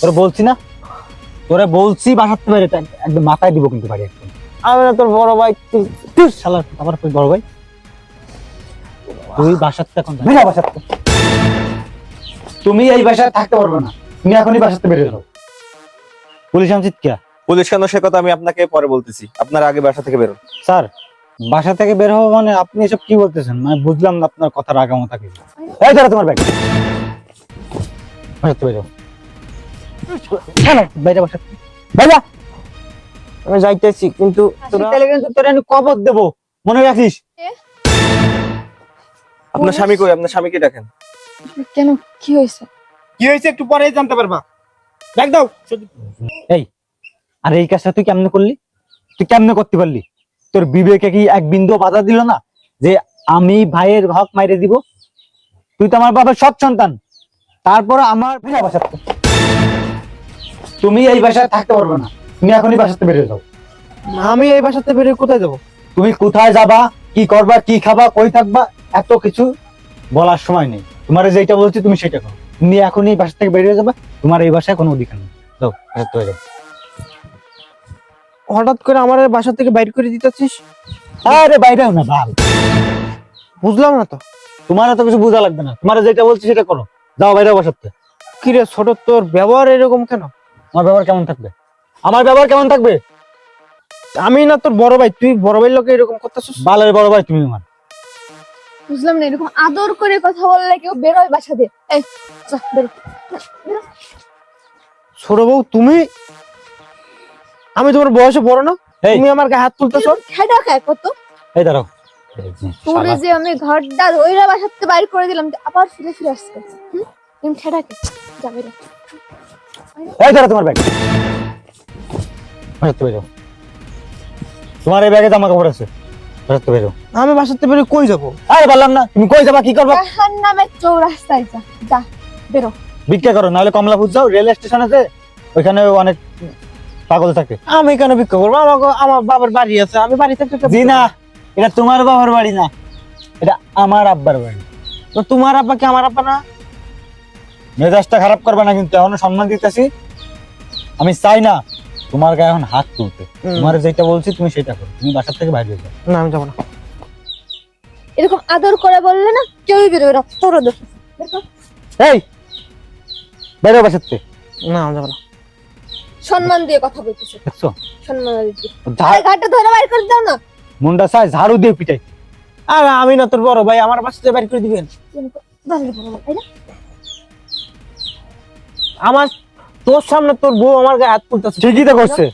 তোরে বলছি না? তোরে বলছি বাসাতে বাইরে একদম মাথায় দিব কিন্তু বাড়ি একদম। আমি না তোর বড় ভাই তুই শালা আমার বড় ভাই। তুই বাসাতে এখন যা। বেরো বাসাতে তুমি এই বাসায় থাকতে পারবে না। তুমি এখনই বাসাতে বেরিয়ে যাও। পুলিশ আমচিত কে? পুলিশ কেন সে কথা আমি আপনাকে পরে বলতেছি। আপনার আগে বাসা থেকে বেরোন স্যার বাসা থেকে বের হব মানে আপনি এসব কি বলতেছেন? মানে বুঝলাম না আপনার কথার আগামতা কি। এই ধরো তোমার ব্যাগ। বেরো বাইরে বাসা। বাইরে। আমি যাইতেছি কিন্তু তাহলে কিন্তু তোর আমি কবর দেবো। মনে রাখিস? আপনার স্বামী কই? আপনার স্বামীকে ডাকেন কেন? কি হয়েছে? কি হয়েছে একটু পরেই জানতে পারবা। দেখ দাও। এই আর এই কাজটা তুই কেমনে করলি? তুই কেমনে করতে পারলি? তোর বিবেকে কি এক বিন্দু বাধা দিল না যে আমি ভাইয়ের হক মাইরে দিব? তুই তো আমার বাবার সৎ সন্তান। তারপর আমার বাসাতে তুমি এই বাসায় থাকতে পারবে না। তুমি এখনই বাসাতে বেরিয়ে যাও। আমি এই বাসাতে বেরিয়ে কোথায় যাব? তুমি কোথায় যাবা কি করবা কি খাবা কই থাকবা এত কিছু বলার সময় নেই। তোমার যেটা বলছি তুমি সেটা করো। তুমি এখনই এই বাসা থেকে বেরিয়ে যাবা তোমার এই বাসায় কোনো অধিকার নেই। যাও বাসাতে যাও। হঠাৎ করে আমার বাসা থেকে বাইর করে দিতেছিস আরে বাইরেও না ভালো বুঝলাম না তো। তোমার এত কিছু বোঝা লাগবে না। তোমার যেটা বলছি সেটা করো। যাও বাইরে বসাতে কি রে ছোট তোর ব্যবহার এরকম কেন? আমার ব্যবহার কেমন থাকবে? আমার ব্যবহার কেমন থাকবে? আমি না তোর বড় ভাই তুই বড় ভাইয়ের লোকে এরকম করতেছিস? বালের বড় ভাই তুমি আমার। বুঝলাম না এরকম আদর করে কথা বললে কেউ বেরোয় বাসা দিয়ে। এই যা, বেরো। বেরো। ছোট বউ তুমি? আমি তোমার বয়সে বড় না? এই। তুমি আমার গায়ে হাত তুলতেছ? খেডা খায় কত? এই দাঁড়াও। তোরে। যে আমি ঘরটা ওইরা বাসাতে বাইর করে দিলাম আবার ফিরে ফিরে আসছে হুম? তুমি খেডা কে যা বেরো এই ধরো তোমার ব্যাগ বসাতে বেরো। তোমার এই ব্যাগে জামা কাপড় আছে। বসাতে বেরো। আমি বাসাতে বেরিয়ে কই যাব? আরে বললাম না তুমি কই যাবা কি করবা? জাহান নামে চৌরাস্তায় যা যা বেরো। ভিক্ষা করো নাহলে কমলাপুর যাও রেল স্টেশন আছে ওইখানে অনেক পাগল থাকে। আমি কেন ভিক্ষা করব? আমাকে আমার বাবার বাড়ি আছে আমি বাড়ি থেকে জি না এটা তোমার বাবার বাড়ি না এটা আমার আব্বার বাড়ি। তো তোমার আব্বা কি আমার আব্বা না? মেজাজটা খারাপ করবে না কিন্তু এখনও সম্মান দিতেছি। আমি চাই না তোমার গায়ে এখন হাত তুলতে। তোমার যেটা বলছি তুমি সেটা করো তুমি বাসার থেকে বাইরে যাও। না আমি যাব না। এরকম আদর করে বললে না কেউই বেরোবে না তোর দোষ। বের। এই! বাইরে বাসার থেকে। না আমি যাব না। সম্মান দিয়ে কথা বলতেছে। দেখছ? সম্মান দিয়ে। ঘাটটা ধরে বাইর করে দাও না। মুন্ডা চাই ঝাড়ু দিয়ে পিটাই আর আমি না তোর বড় ভাই আমার বাসাতে বাড়ি করে দিবেন? আমার তোর সামনে তোর বউ আমার গায়ে হাত তুলতেছে। ঠিকই তো করছে।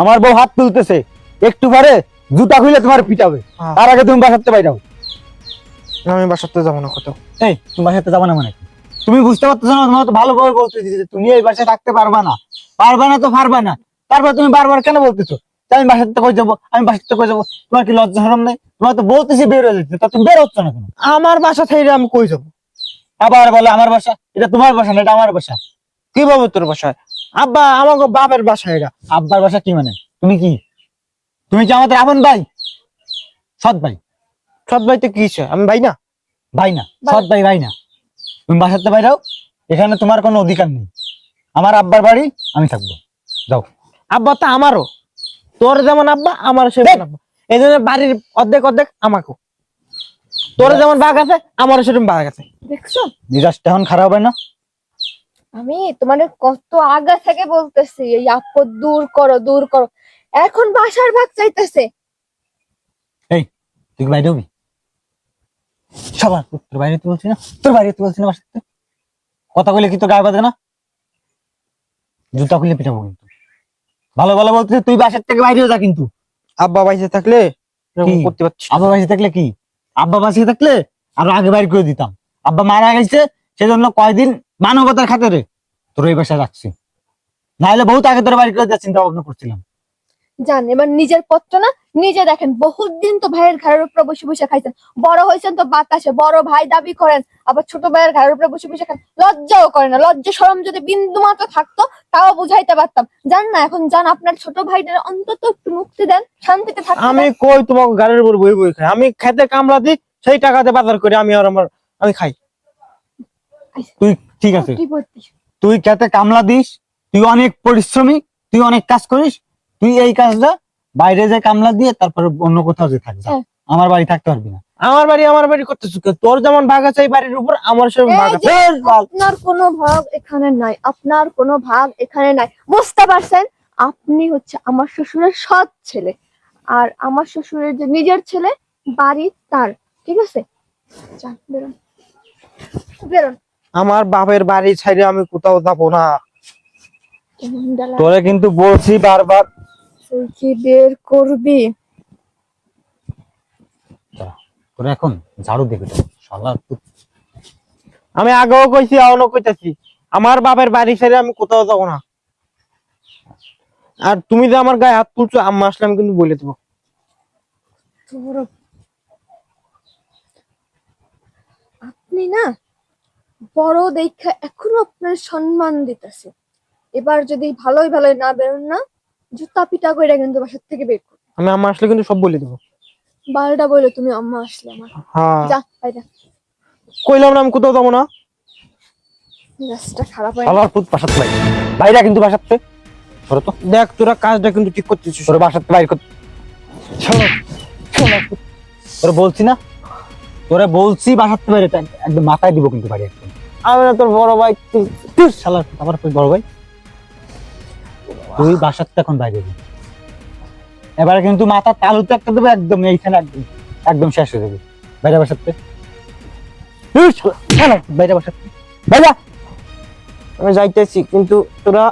আমার বউ হাত তুলতেছে। একটু পরে জুতা খুলে তোমার পিটাবে। হ্যাঁ। তার আগে তুমি বাসাতে বাইরাও। আমি বাসাতে যাব না কোথাও। এই তুমি বাসাতে যাবে না মানে তুমি বুঝতে পারতেছো না তোমার তো ভালোভাবে বলতেছি যে তুমি এই বাসায় থাকতে পারবা না। পারবা না তো পারবা না। তারপর তুমি বারবার কেন বলতেছো? আমি বাসাতে কই যাব? আমি বাসাতে কই যাব? তোমার কি লজ্জা শরম নেই? তোমার তো বলতেছি বের হয়ে যেতে তা তুমি বের হচ্ছ না কেন? আমার বাসা থেকে আমি কই যাব? আবার বলে আমার বাসা এটা তোমার বাসা না এটা আমার বাসা। কীভাবে তোর বাসায় আব্বা আমাকে বাপের বাসা এটা। আব্বার বাসা কি মানে? তুমি কি? তুমি কি আমাদের আপন ভাই? সৎ ভাই? সৎ ভাই তো কি? আমি ভাই না? ভাই না সৎ ভাই ভাই না। তুমি বাসাতে ভাই বাইরাও এখানে তোমার কোনো অধিকার নেই। আমার আব্বার বাড়ি আমি থাকব। যাও। আব্বা তো আমারও। তোর যেমন আব্বা আমার আব্বা। এই জন্য বাড়ির অর্ধেক অর্ধেক আমাকেও তোর যেমন বাঘ আছে আমারও সেরকম বাঘ আছে। দেখছ? মিজাজটা এখন খারাপ হয় না? আমি তোমার কত আগা থেকে বলতেছি এই আপদ দূর করো দূর করো। এখন বাসার ভাগ চাইতেছে। তুই কি বাইরে হবি? সবার তোর বাইরে তুই বলছি না তোর বাইরে তুই বলছি না বাসাতে। কথা বলে কি তোর গায়ে বাঁধে না? জুতা খুলে পিঠাবো কিন্তু। ভালো ভালো বলতেছে তুই বাসার থেকে বাইরে যা কিন্তু। আব্বা বাইসে থাকলে এরকম করতে পারছি আব্বা বাইসে থাকলে কি? আব্বা বাসে থাকলে আরও আগে বাইর করে দিতাম। আব্বা মারা গেছে সেজন্য কয়দিন মানবতার খাতিরে তোর এই বাসায় রাখছি। নাহলে বহুত আগে তোর বাড়ি করে দেওয়ার চিন্তা ভাবনা করছিলাম। জান এবার নিজের পত্র না নিজে দেখেন বহুত দিন তো ভাইয়ের ঘরের উপরে বসে বসে খাইছেন। বড় হয়েছেন তো বাতাসে বড় ভাই দাবি করেন আবার ছোট ভাইয়ের ঘরের উপরে বসে বসে খান লজ্জাও করে না লজ্জা সরম যদি বিন্দু মাত্র থাকতো তাও বুঝাইতে পারতাম। জান না এখন জান আপনার ছোট ভাইদের অন্তত একটু মুক্তি দেন শান্তিতে থাকতে আমি কই তোমাকে ঘরের উপর বই বই খাই? আমি খেতে কামড়া দিই সেই টাকাতে বাজার করি আমি আর আমার আমি খাই। তুই ঠিক আছে। তুই খেতে কামলা দিস তুই অনেক পরিশ্রমী তুই অনেক কাজ করিস তুই এই কাজটা বাইরে যে কামলা দিয়ে তারপরে অন্য কোথাও যে থাকবি হ্যাঁ। আমার বাড়ি থাকতে পারবি না। আমার বাড়ি আমার বাড়ি করতে কেন? তোর যেমন ভাগ আছে এই বাড়ির উপর আমার এই ভাগ আছে। আপনার কোনো ভাগ এখানে নাই আপনার কোনো ভাগ এখানে নাই। বুঝতে পারছেন? আপনি হচ্ছে আমার শ্বশুরের সৎ ছেলে। আর আমার শ্বশুরের যে নিজের ছেলে বাড়ি তার ঠিক আছে? বেরোন বেরোন আমার বাপের বাড়ি ছাইরে আমি কোথাও যাব না। তোরে কিন্তু বলছি বারবার তুই কি বের করবি? তোরা এখন ঝাড়ু দেখে শালা আমি আগেও কইছি এখনও কইতাছি। আমার বাপের বাড়ি ছেড়ে আমি কোথাও যাব না। আর তুমি যে আমার গায়ে হাত তুলছো আম্মা আসলে আমি কিন্তু বলে দেবো। তোর আপনি না বড় দেখা এখনও আপনার সম্মান দিতেছে। এবার যদি ভালোই ভালোই না বেরোন না জুতা পিটা করে কিন্তু বাসার থেকে বের করো। আমি আম্মা আসলে কিন্তু সব বলে দেবো। বারোটা বলে তুমি আম্মা আসলে আমার। হ্যাঁ। যা বাইরে। কইলাম না আমি কোথাও যাব না। রাস্তা খারাপ হয় শালার পুত বাসাতে বাইরে। বাইরে কিন্তু বাসাতে। তোর তো। দেখ তোরা কাজটা কিন্তু ঠিক করতেছিস। তোর বাসাতে বাইরে কর। শালা। তোরে বলছি না? তোরে বলছি বাসাতে বাইরে একদম মাথায় দিব কিন্তু বাড়ি একদম। আমি না তোর বড় ভাই তুই পুত, আমার বড় ভাই। তুই বাসাতে এখন বাইরে এবারে কিন্তু মাথা তালুতে একটা দেবে একদম এইখানে একদম একদম শেষ হয়ে যাবে। বাইরে শালা, বাইরে বাসাতে বাইরে! আমি যাইতেছি কিন্তু তোরা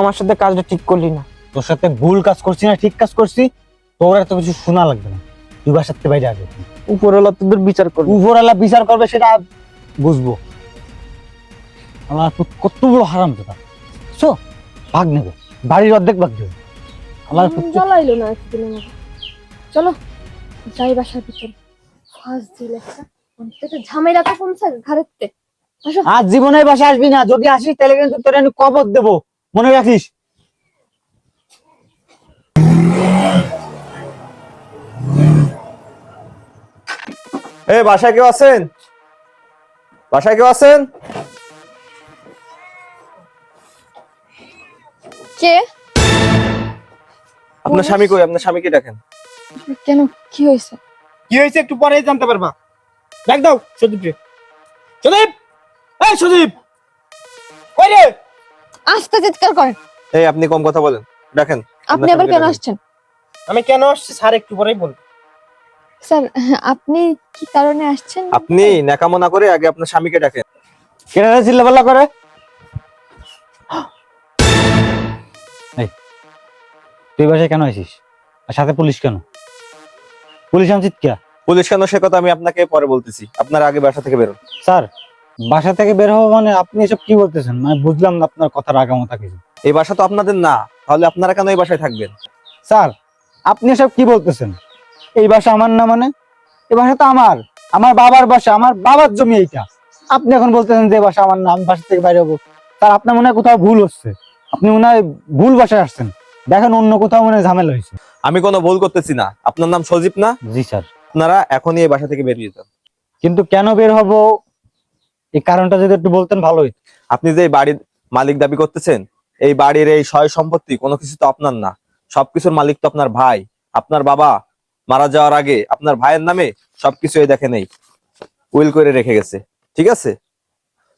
আমার সাথে কাজটা ঠিক করলি না। তোর সাথে ভুল কাজ করছি না ঠিক কাজ করছি তোর এত কিছু শোনা লাগবে না। তুই বাসাতে বাইরে আসবে উপরওয়ালা তোদের বিচার করব। উপরওয়ালা বিচার করবে সেটা বুঝব। আমার কত বড় হারাম দাদা সো ভাগ নেবে। বাড়ির অর্ধেক ভাগ দেবে। আমার জ্বলাইলো না একদিনের মতো চলো যাই বাসার ভিতরে। দিল একটা। অন্তত ঝামেলা তো কমছে ঘরেতে আজ জীবনে বাসা আসবি না। যদি আসিস তাহলে কিন্তু তোর আমি কবর দেবো। মনে রাখিস? এ বাসায় কেউ আছেন? বাসায় কেউ আছেন? কে? আপনার স্বামী কই? আপনার স্বামীকে ডাকেন কেন? কি হয়েছে কি হয়েছে একটু পরেই জানতে পারবা। দেখ দাও সদীপ রে। সদীপ! এই সদীপ! কই রে? আস্তে চিৎকার করেন এই আপনি কম কথা বলেন। ডাকেন আপনি আবার কেন আসছেন? আমি কেন আসছি? স্যার একটু পরেই বল স্যার আপনি কি কারণে আসছেন? আপনি ন্যাকামো না করে আগে আপনার স্বামীকে ডাকেন কেন চিল্লাপাল্লা করে? তুই বাসায় কেন আসিস আর সাথে পুলিশ কেন? পুলিশ আনছিস কে? পুলিশ কেন? সে কথা আমি আপনাকে পরে বলতেছি। আপনার আগে বাসা থেকে বেরোন। স্যার বাসা থেকে বের হব মানে আপনি এসব কি বলতেছেন? মানে বুঝলাম না আপনার কথার আগামতা কিছু। এই বাসা তো আপনাদের না। তাহলে আপনারা কেন এই বাসায় থাকবেন? স্যার আপনি এসব কি বলতেছেন? এই বাসা আমার না মানে? এই বাসা তো আমার। আমার বাবার বাসা আমার বাবার জমি এইটা। আপনি এখন বলতেছেন যে বাসা আমার না আমি বাসা থেকে বাইরে হব। তার আপনার মনে হয় কোথাও ভুল হচ্ছে। আপনি মনে হয় ভুল বাসায় আসছেন। দেখেন অন্য কোথাও মানে ঝামেলা হয়েছে। আমি কোনো ভুল করতেছি না। আপনার নাম সজীব না? জি স্যার। আপনারা এখনই এই বাসা থেকে বেরিয়ে যান। কিন্তু কেন বের হব? এই কারণটা যদি একটু বলতেন ভালো হইতো। আপনি যে এই বাড়ির মালিক দাবি করতেছেন এই বাড়ির এই সয় সম্পত্তি কোনো কিছু তো আপনার না। সবকিছুর মালিক তো আপনার ভাই। আপনার বাবা মারা যাওয়ার আগে আপনার ভাইয়ের নামে সবকিছু এই দেখেন এই উইল করে রেখে গেছে। ঠিক আছে?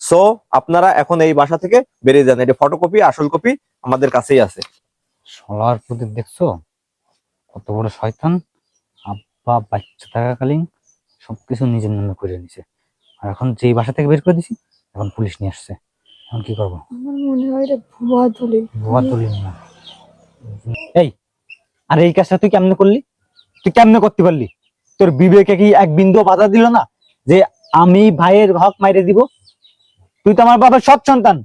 সো আপনারা এখন এই বাসা থেকে বেরিয়ে যান। এটা ফটোকপি আসল কপি আমাদের কাছেই আছে। সলার প্রতি দেখছ? কত বড় শয়তান। আব্বা বাচ্চা থাকাকালীন সবকিছু নিজের নামে করে নিছে। আর এখন যেই বাসা থেকে বের করে দিছি এখন পুলিশ নিয়ে আসছে। এখন কি করব? আমার মনে হয় এটা ভুয়া দলিল ভুয়া দলিল না। এই আর এই কাজটা তুই কেমনে করলি? তুই কেমনে করতে পারলি? তোর বিবেকে কি এক বিন্দু বাধা দিল না যে আমি ভাইয়ের হক মাইরে দিব? তুই তো আমার বাবার সৎ সন্তান।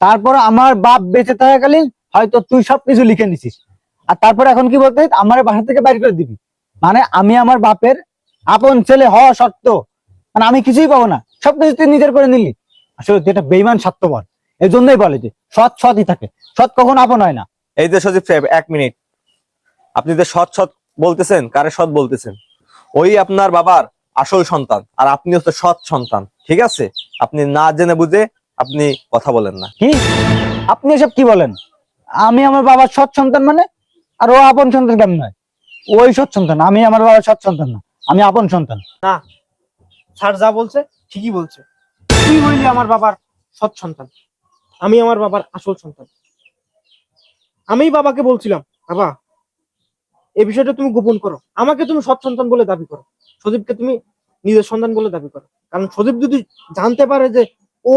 তারপর আমার বাপ বেঁচে থাকাকালীন হয়তো তুই সবকিছু লিখে নিছিস। আর তারপর এখন কি বলতে আমার বাসা থেকে বাইর করে দিবি। মানে আমি আমার বাপের আপন ছেলে হওয়া সত্ত্ব মানে আমি কিছুই পাবো না। সবকিছু তুই নিজের করে নিলি। আসলে তুই একটা বেইমান স্বার্থপর। এই জন্যই বলে যে সৎ সৎই থাকে। সৎ কখন আপন হয় না। এই যে সজীব সাহেব এক মিনিট। আপনি যে সৎ সৎ বলতেছেন কারে সৎ বলতেছেন? ওই আপনার বাবার আসল সন্তান আর আপনি হচ্ছে সৎ সন্তান ঠিক আছে? আপনি না জেনে বুঝে আপনি কথা বলেন না। কি? আপনি এসব কি বলেন? আমি আমার বাবার সৎ সন্তান মানে আর ও আপন সন্তান কেমন ওই সৎ সন্তান, আমি আমার বাবার সৎ সন্তান না, আমি আপন সন্তান। না, স্যার যা বলছে, ঠিকই বলছে। তুই হইলি আমার বাবার সৎ সন্তান? আমি আমার বাবার আসল সন্তান। আমি বাবাকে বলছিলাম, বাবা এই বিষয়টা তুমি গোপন করো। আমাকে তুমি সৎ সন্তান বলে দাবি করো। সদীপকে তুমি নিজের সন্তান বলে দাবি করো। কারণ সদীপ যদি জানতে পারে যে ও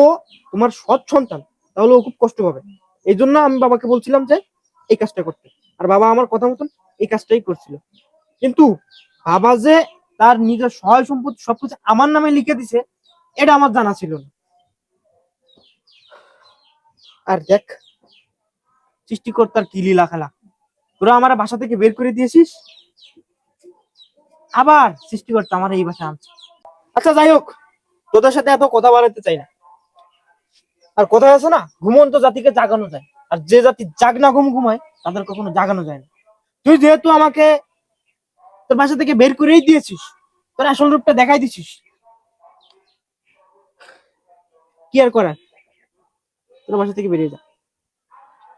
তোমার সৎ সন্তান, তাহলে ও খুব কষ্ট পাবে। এই জন্য আমি বাবাকে বলছিলাম যে, এই কাজটা করতে। আর বাবা আমার কথা মতন এই কাজটাই করছিল। কিন্তু বাবা যে তার নিজের সহায় সম্পত্তি সবকিছু আমার নামে লিখে দিছে, এটা আমার জানা ছিল না। আর দেখ, সৃষ্টিকর্তার কি লীলা খেলা। তোরা আমার বাসা থেকে বের করে দিয়েছিস? আবার সৃষ্টিকর্তা আমার এই বাসা আনছে। আচ্ছা যাই হোক, তোদের সাথে এত কথা বাড়াতে চাই না। আর কোথায় আছে না, ঘুমন্ত জাতিকে জাগানো যায়। আর যে জাতি জাগনা ঘুম ঘুমায়, তাদের কখনো জাগানো যায় না। তুই যেহেতু আমাকে তোর বাসা থেকে বের করেই দিয়েছিস, তোর আসল রূপটা দেখাই দিছিস, কি আর করার? তোর বাসা থেকে বেরিয়ে যা।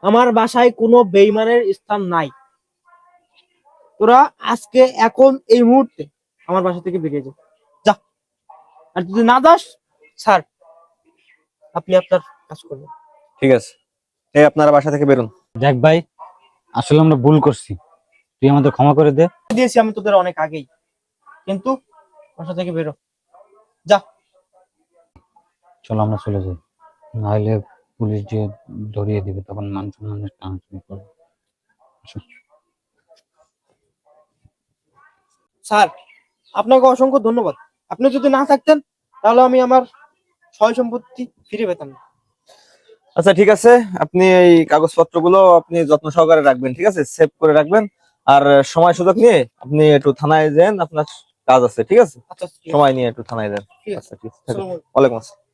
আমার বাসায় কোনো বেইমানের স্থান নাই। তোরা আজকে, এখন, এই মুহূর্তে আমার বাসা থেকে বেরিয়ে যা। যা। আর যদি না যাস স্যার আপনি আপনার কাজ করবেন। ঠিক আছে। এই আপনারা বাসা থেকে বেরুন। দেখ ভাই আসলে আমরা ভুল করছি। তুই আমাদের ক্ষমা করে দে। দিয়েছি আমি তোদের অনেক আগেই। কিন্তু বাসা থেকে বেরো। যা। চলো আমরা চলে যাই। নাহলে পুলিশ যে ধরিয়ে দিবে তখন মান সম্মানের টানাটানি করবে। স্যার আপনাকে অসংখ্য ধন্যবাদ। আপনি যদি না থাকতেন তাহলে আমি আমার সয় সম্পত্তি ফিরে পেতাম না। আচ্ছা ঠিক আছে। আপনি এই কাগজপত্রগুলো আপনি যত্ন সহকারে রাখবেন ঠিক আছে? সেভ করে রাখবেন। আর সময় সুযোগ নিয়ে আপনি একটু থানায় যান আপনার কাজ আছে ঠিক আছে? আচ্ছা। সময় নিয়ে একটু থানায় যান। ঠিক আছে। আচ্ছা ঠিক আছে। ওয়ালাইকুম আসসালাম।